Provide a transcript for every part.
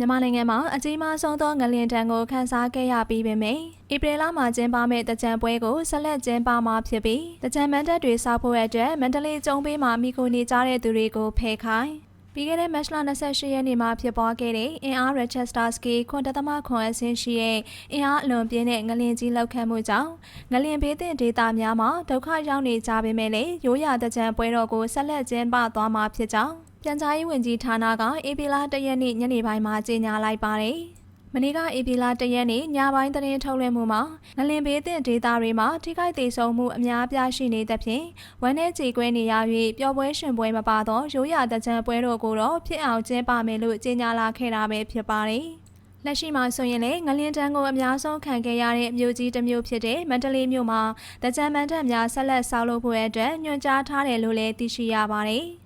မြန်မာနိုင်ငံမှာအကြီးမားဆုံးသောငလျင်တံကိုခန်းစားခဲ့ရပြီးပေမယ့်ဧပြီလမှာကျင်းပမယ့်တကြံပွဲကိုဆက်လက်ကျင်းပမှာဖြစ်ပြီးတကြံမန်တပ်တွေစောက်ဖို့အတွက်မန္တလေးကျုံပေးမှာမိခိုနေကြတဲ့သူတွေကိုဖယ်ခိုင်းပြီးခဲ့တဲ့မတ်လ28ရက်နေ့မှာဖြစ်ပွားခဲ့တဲ့အင်အား Rochester Ski ခွန်တသမခွန်အဆင်းရှိတဲ့အင်အားအလွန်ပြင်းတဲ့ငလျင်ကြီးလောက်ခတ်မှုကြောင့်ငလျင်ဘေးသင့်ဒေသများမှာဒုက္ခရောက်နေကြပေမဲ့လည်းရိုးရာတကြံပွဲတော်ကိုဆက်လက်ကျင်းပသွားမှာဖြစ်ကြောင်း ပြန်ကြားရေးဝန်ကြီးဌာနကအေပီလာတရက်နေ့ညနေပိုင်းမှာကြေညာလိုက်ပါတယ်။မနေ့ကအေပီလာတရက်နေ့ညပိုင်းသတင်းထုတ်လွှင့်မှုမှာငလင်ဘေးသင့်ဒေသတွေမှာထိခိုက်ဒေဆုံးမှုအများအပြားရှိနေသဖြင့်ဝမ်းနဲ့ကြေကွဲနေရ၍ပျော်ပွဲရှင်ပွဲမပါသောရိုးရာတကြံပွဲတော်ကိုတော့ဖြစ်အောင်ကျင်းပမယ်လို့ကြေညာလာခဲ့တာပဲဖြစ်ပါတယ်။လက်ရှိမှာဆိုရင်လေငလင်းတန်းကိုအများဆုံးခံခဲ့ရတဲ့မြို့ကြီးတစ်မြို့ဖြစ်တဲ့မန္တလေးမြို့မှာတကြံမန်တပ်များဆက်လက်ဆောက်လုပ်ဖို့အတွက်ညွှန်ကြားထားတယ်လို့လည်းသိရှိရပါတယ်။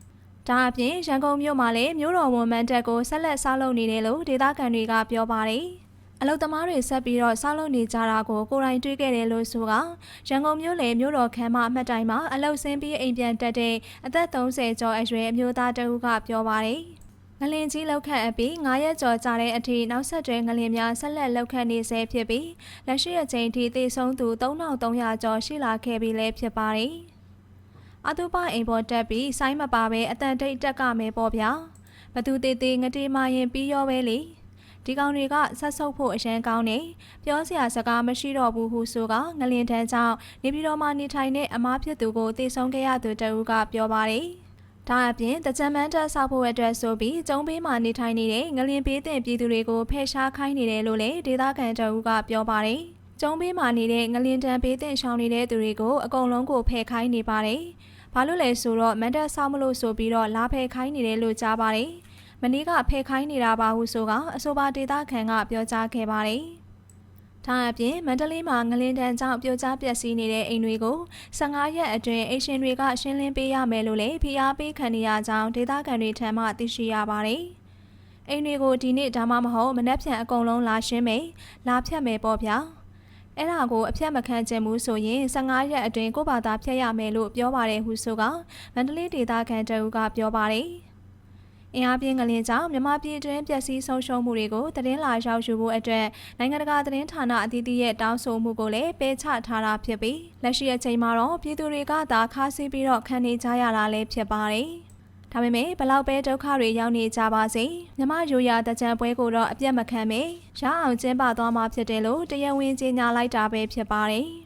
ဒါအပြင်ရန်ကုန်မြို့မှာလည်းမြို့တော်ဝန်မန်တပ်ကိုဆက်လက်ဆောက်လုပ်နေတယ်လို့ဒေသခံတွေကပြောပါတယ်။အလုသမားတွေဆက်ပြီးတော့ဆောက်လုပ်နေကြတာကိုကိုယ်တိုင်တွေ့ခဲ့တယ်လို့ဆိုကရန်ကုန်မြို့လေမြို့တော်ခမ်းမအမှတ်တိုင်မှာအလုဆင်းပြီးအိမ်ပြန်တက်တဲ့အသက်30ကျော်အရွယ်အမျိုးသားတဦးကပြောပါတယ်။ငလင်ကြီးလောက်ခတ်အပြီး9ရက်ကျော်ကြာတဲ့အထိနောက်ဆက်တွဲငလင်များဆက်လက်လောက်ခတ်နေဆဲဖြစ်ပြီးလက်ရှိအချိန်ထိသေဆုံးသူ3300ကျော်ရှိလာခဲ့ပြီလည်းဖြစ်ပါတယ်။ အတုပအိမ်ပေါ်တက်ပြီးဆိုင်းမပါပဲအတန်တိတ်တက်ကမယ်ပေါ့ဗျာ။ဘသူသေးသေးငတေးမရင်ပြီးရောပဲလေ။ဒီကောင်တွေကဆက်ဆုပ်ဖို့အရန်ကောင်းနေပြောစရာစကားမရှိတော့ဘူးဟုဆိုကငလင်တန်းကြောင့်နေပြည်တော်မှာနေထိုင်တဲ့အမားဖြစ်သူကိုတေဆုံးခဲ့ရသူတဦးကပြောပါတယ်။ဒါအပြင်တကြံမန်းတက်ဆောက်ဖို့အတွက်ဆိုပြီးကျုံးပေးမှာနေထိုင်နေတဲ့ငလင်ပေးတဲ့ပြည်သူတွေကိုဖယ်ရှားခိုင်းနေတယ်လို့လည်းဒေသခံတအူးကပြောပါတယ်။ကျုံးပေးမှာနေတဲ့ငလင်တန်ပေးတဲ့ရှောင်းနေတဲ့သူတွေကိုအကုန်လုံးကိုဖယ်ခိုင်းနေပါတယ်။ ဘာလို့လဲဆိုတော့မန်တက်ဆောက်မလို့ဆိုပြီးတော့လာဖယ်ခိုင်းနေတယ်လို့ကြားပါတယ်။မနေ့ကဖယ်ခိုင်းနေတာပါဟုဆိုကအဆိုပါဒေသခံကပြောကြားခဲ့ပါတယ်။ဒါအပြင်မန္တလေးမှာငလင်းတန်းကြောင့်ပြိုကျပျက်စီးနေတဲ့အိမ်တွေကို15ရက်အတွင်းအိမ်ရှင်တွေကရှင်းလင်းပေးရမယ်လို့လည်းဖိအားပေးခံနေရကြောင်းဒေသခံတွေထံမှသိရှိရပါတယ်။အိမ်တွေကိုဒီနေ့ဒါမှမဟုတ်မနက်ဖြန်အကုန်လုံးလာရှင်းမယ်။လာဖြတ်မယ်ပေါ့ဗျာ။ အဲ့ဒါကိုအဖြတ်မခံချင်ဘူးဆိုရင်15ရက်အတွင်းကိုယ့်ဘာသာဖြတ်ရမယ်လို့ပြောပါတယ်ဟုဆိုကမန္တလေးဒေသခံတအူးကပြောပါတယ်။အင်အားပြင်းကလင်းကြောင့်မြန်မာပြည်တွင်းပျက်စီးဆုံးရှုံးမှုတွေကိုသတင်းလာရောက်ယူဖို့အတွက်နိုင်ငံတကာသတင်းဌာနအသီးသီးရဲ့တောင်းဆိုမှုကိုလည်းပယ်ချထားတာဖြစ်ပြီးလက်ရှိအချိန်မှာတော့ပြည်သူတွေကသာခါးစီးပြီးတော့ခံနေကြရတာလည်းဖြစ်ပါတယ်။ ဒါပေမဲ့ဘလောက်ပဲဒုက္ခတွေရောက်နေကြပါစေမြမရိုးရာတကြံပွဲကိုတော့အပြတ်မခံမေရအောင်ကျင်းပသွားမှာဖြစ်တယ်လို့တရားဝင်ကြေညာလိုက်တာပဲဖြစ်ပါတယ်။